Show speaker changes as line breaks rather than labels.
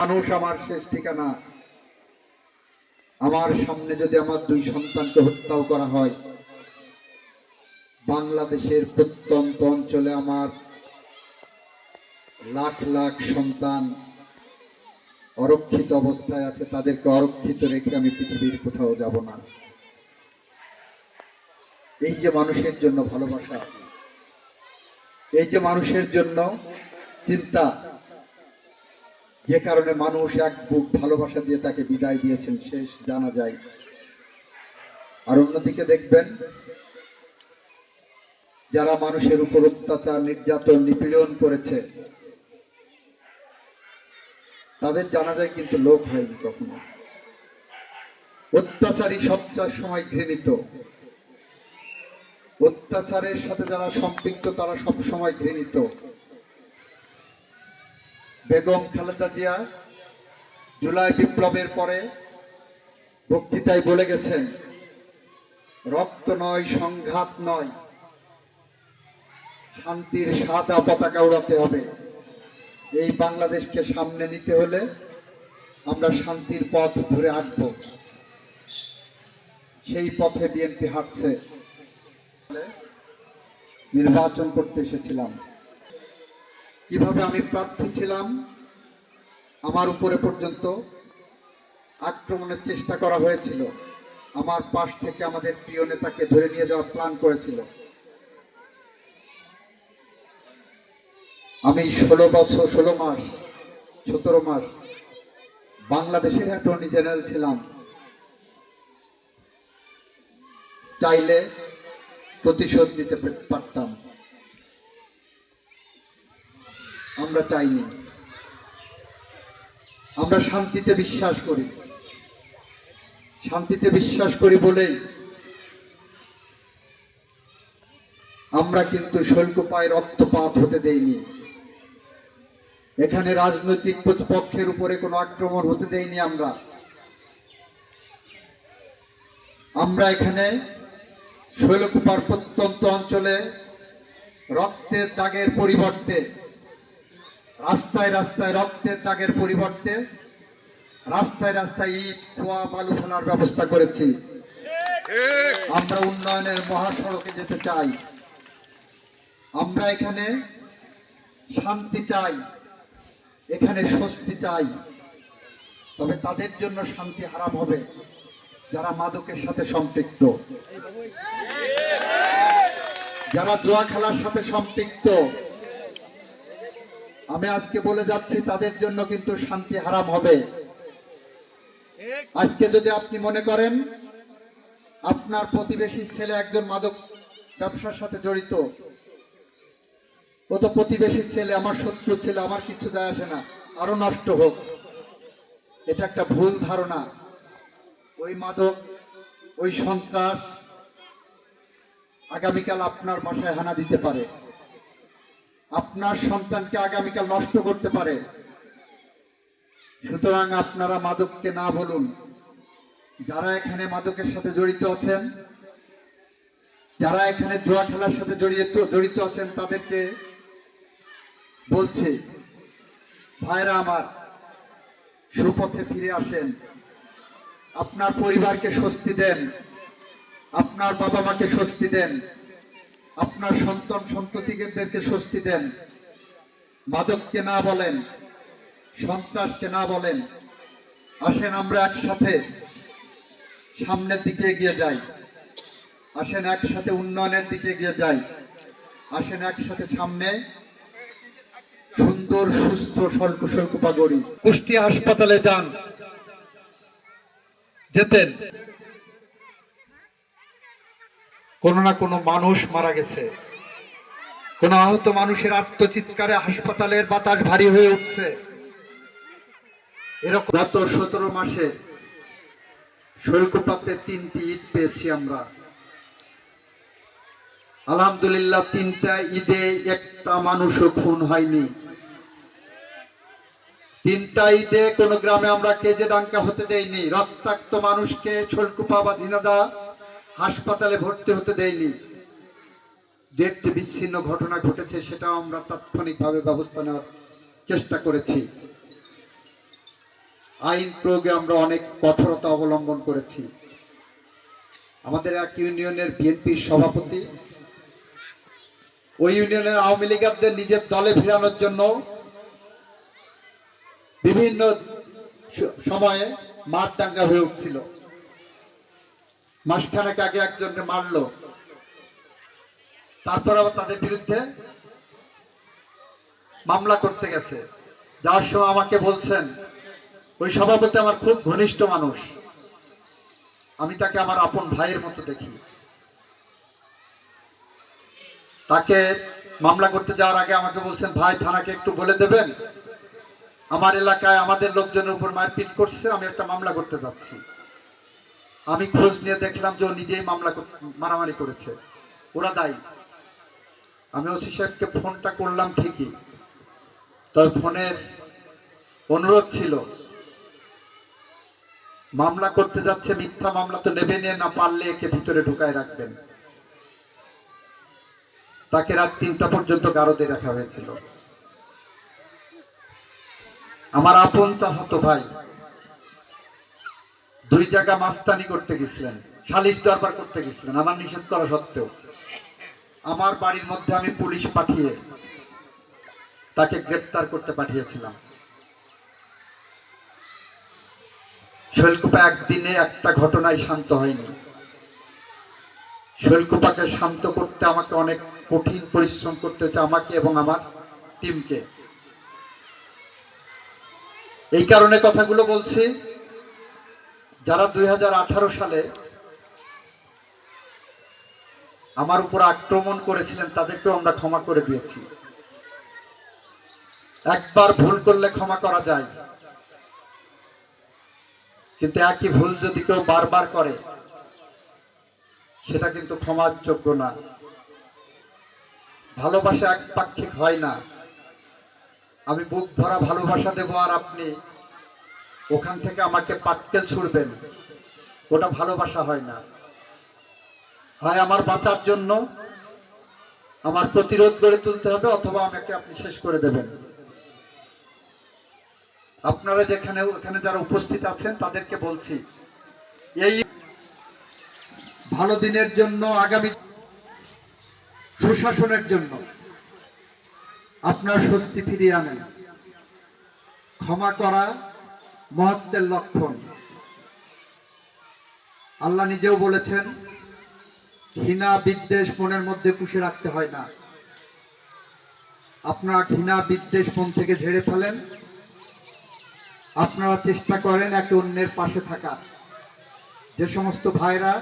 মানুষ আমার শেষ ঠিকানা। আমার সামনে যদি আমার দুই সন্তানকে হত্যাও করা হয়, বাংলাদেশের প্রত্যন্ত অঞ্চলে আমার লাখ লাখ সন্তান অরক্ষিত অবস্থায় আছে, তাদেরকে অরক্ষিত রেখে আমি পৃথিবীর কোথাও যাব না। এই যে মানুষের জন্য ভালোবাসা, এই যে মানুষের জন্য চিন্তা যে কারণে মানুষ এক বুক ভালোবাসা দিয়ে তাকে বিদায় দিয়েছেন, শেষ জানা যায়। আর অন্যদিকে দেখবেন, যারা মানুষের উপর অত্যাচার, নির্যাতন, নিপীড়ন করেছে, তাদের জানা যায় কিন্তু লোক হয়নি কখনো। অত্যাচারী সবচার সময় ঘৃণিত। অত্যাচারের সাথে যারা সম্পৃক্ত, তারা সব সময় ঘৃণিত। বেগম খালেদা জিয়া জুলাই বিপ্লবের পরে বক্তৃতায় বলে গেছেন, রক্ত নয়, সংঘাত নয়, শান্তির সাদা পতাকা উড়াতে হবে। এই বাংলাদেশকে সামনে নিতে হলে আমরা শান্তির পথ ধরে হাঁটব সেই পথে বিএনপি হাঁটছে। নির্বাচন করতে এসেছিলাম। কীভাবে আমি প্রার্থী ছিলাম, আমার উপরে পর্যন্ত আক্রমণের চেষ্টা করা হয়েছিল। আমার পাশ থেকে আমাদের প্রিয় নেতাকে ধরে নিয়ে যাওয়ার প্ল্যান করেছিল। আমি ষোলো বছর, ষোলো মাস, সতেরো মাস বাংলাদেশের অ্যাটর্নি জেনারেল ছিলাম। চাইলে প্রতিশোধ নিতে পারতাম। আমরা চাইনি। আমরা শান্তিতে বিশ্বাস করি। শান্তিতে বিশ্বাস করি বলেই আমরা কিন্তু শৈলকুপায় রক্তপাত হতে দেইনি। এখানে রাজনৈতিক প্রতিপক্ষের উপরে কোনো আক্রমণ হতে দেইনি আমরা। আমরা এখানে শৈলকুপার প্রত্যন্ত অঞ্চলে রক্তের দাগের পরিবর্তে রাস্তায় রাস্তায় রক্তের দাগের পরিবর্তে রাস্তায় রাস্তায় ইট খোয়া বালু ফেলার ব্যবস্থা করেছি। আমরা উন্নয়নের মহাসড়কে যেতে চাই। আমরা এখানে শান্তি চাই, এখানে স্বস্তি চাই। তবে তাদের জন্য শান্তি হারাম হবে, যারা মাদকের সাথে সম্পৃক্ত। যারা জোয়া খেলার সাথে সম্পৃক্ত আমি আজকে বলে যাচ্ছি, তাদের জন্য কিন্তু শান্তি হারাম হবে। আজকে যদি আপনি মনে করেন, আপনার প্রতিবেশীর ছেলে একজন মাদক ব্যবসার সাথে জড়িত, ও তো প্রতিবেশীর ছেলে, আমার শত্রু ছেলে, আমার কিছু যায় আসে না, আরও নষ্ট হোক। এটা একটা ভুল ধারণা। ওই মাদক, ওই সন্ত্রাস আগামীকাল আপনার বাসায় হানা দিতে পারে। আপনার সন্তানকে আগামীকাল নষ্ট করতে পারে। সুতরাং আপনারা মাদককে না বলুন। যারা এখানে মাদকের সাথে জড়িত আছেন, যারা এখানে জুয়া খেলার সাথে জড়িত জড়িত আছেন, তাদেরকে বলছি, ভাইরা আমার, সুপথে ফিরে আসেন। আপনার পরিবারকে স্বস্তি দেন। আপনার বাবা মাকে স্বস্তি দেন। আপনার সন্তান সন্ততিদেরকে স্বস্তি দেন। মাদককে না বলেন, সন্ত্রাসকে না বলেন। আসেন আমরা একসাথে সামনের দিকে এগিয়ে যাই। আসেন একসাথে উন্নয়নের দিকে এগিয়ে যাই। আসেন একসাথে সামনে সুন্দর, সুস্থ, স্বল্প, স্বল্পা গড়ি কুষ্টিয়া হাসপাতালে যান। যেতেন। কোনো না কোনো মানুষ মারা গেছে। কোন আহত মানুষের আত্মচিৎকারে হাসপাতালের বাতাস ভারী হয়ে উঠছে। এরকম গত সতেরো মাসে শৈলকুপাতে তিনটি ঈদ পেয়েছি আমরা। আলহামদুলিল্লাহ, তিনটা ঈদে একটা মানুষও খুন হয়নি। তিনটা ঈদে কোনো গ্রামে আমরা কেজে ডাঙ্কা হতে দেইনি রক্তাক্ত মানুষকে ছলকুপা বা ঝিনাদা হাসপাতালে ভর্তি হতে দেয়নি। দু একটি বিচ্ছিন্ন ঘটনা ঘটেছে, সেটাও আমরা তাৎক্ষণিকভাবে ব্যবস্থা নেওয়ার চেষ্টা করেছি। আইন প্রয়োগে আমরা অনেক কঠোরতা অবলম্বন করেছি। আমাদের এক ইউনিয়নের বিএনপির সভাপতি, ওই ইউনিয়নের আওয়ামী লীগারদের নিজের দলে ফেরানোর জন্য বিভিন্ন সময়ে মাঠ দাঙ্গা হয়ে উঠছিল। মাসখানেক আগে একজনকে মারলো। তারপর আবার তাদের বিরুদ্ধে মামলা করতে গেছে। যাওয়ার সময় আমাকে বলছেন, ওই সভাপতি আমার খুব ঘনিষ্ঠ মানুষ। আমি তাকে আমার আপন ভাইয়ের মতো দেখি। তাকে মামলা করতে যাওয়ার আগে আমাকে বলছেন, ভাই, থানাকে একটু বলে দেবেন? আমার এলাকায় আমাদের লোকজনের উপর মারপিট করছে, আমি একটা মামলা করতে যাচ্ছি। আমি খোঁজ নিয়ে দেখলাম যে ও নিজেই মামলা মারামারি করেছে। ওরা দায়ী। আমি ওসি সাহেবকে ফোনটা করলাম ঠিকই। তবে ফোনের অনুরোধ ছিল, মামলা করতে যাচ্ছে, মিথ্যা মামলা তো নেবে নিয়ে না পারলে একে ভিতরে ঢুকায় রাখবেন। তাকে রাত তিনটা পর্যন্ত গারদে রাখা হয়েছিল। আমার আপন চাচাতো ভাই জায়গা মাস্তানি করতে গেছিলেন, সালিশ দরবার করতে গেছিলেন, আমার নিষেধ করা সত্ত্বেও। আমার বাড়ির মধ্যে আমি পুলিশ পাঠিয়ে তাকে গ্রেপ্তার করতে পাঠিয়েছিলাম। শৈলকুপা একদিনে একটা ঘটনায় শান্ত হয়নি। শৈলকুপাকে শান্ত করতে আমাকে অনেক কঠিন পরিশ্রম করতে হচ্ছে আমাকে এবং আমার টিমকে এই কারণে কথাগুলো বলছি যারা দুই হাজার আঠারো সালে আমার উপর আক্রমণ করেছিলেন, তাদেরকেও আমরা ক্ষমা করে দিয়েছি। একবার ভুল করলে ক্ষমা করা যায়। কিন্তু একই ভুল যদি কেউ বারবার করে, সেটা কিন্তু ক্ষমার যোগ্য না। ভালোবাসা একপাক্ষিক হয় না। আমি বুক ভরা ভালোবাসা দেবো আর আপনি ওখান থেকে আমাকে পাটকেল ছুড়বেন। ওটা ভালোবাসা হয় না। হয় আমার বাঁচার জন্য আমার প্রতিরোধ গড়ে তুলতে হবে, অথবা আমাকে আপনি শেষ করে দেবেন। আপনারা যেখানে এখানে যারা উপস্থিত আছেন, তাদেরকে বলছি, এই ভালো দিনের জন্য, আগামী সুশাসনের জন্য আপনার স্বস্তি ফিরিয়ে আনেন। ক্ষমা করা মহত্বের লক্ষণ। আল্লাহ নিজেও বলেছেন, ঘৃণা বিদ্বেষ মনের মধ্যে পুষে রাখতে হয় না। আপনারা ঘৃণা বিদ্বেষ মন থেকে ঝেড়ে ফেলেন। আপনারা চেষ্টা করেন একে অন্যের পাশে থাকা যে সমস্ত ভাইরা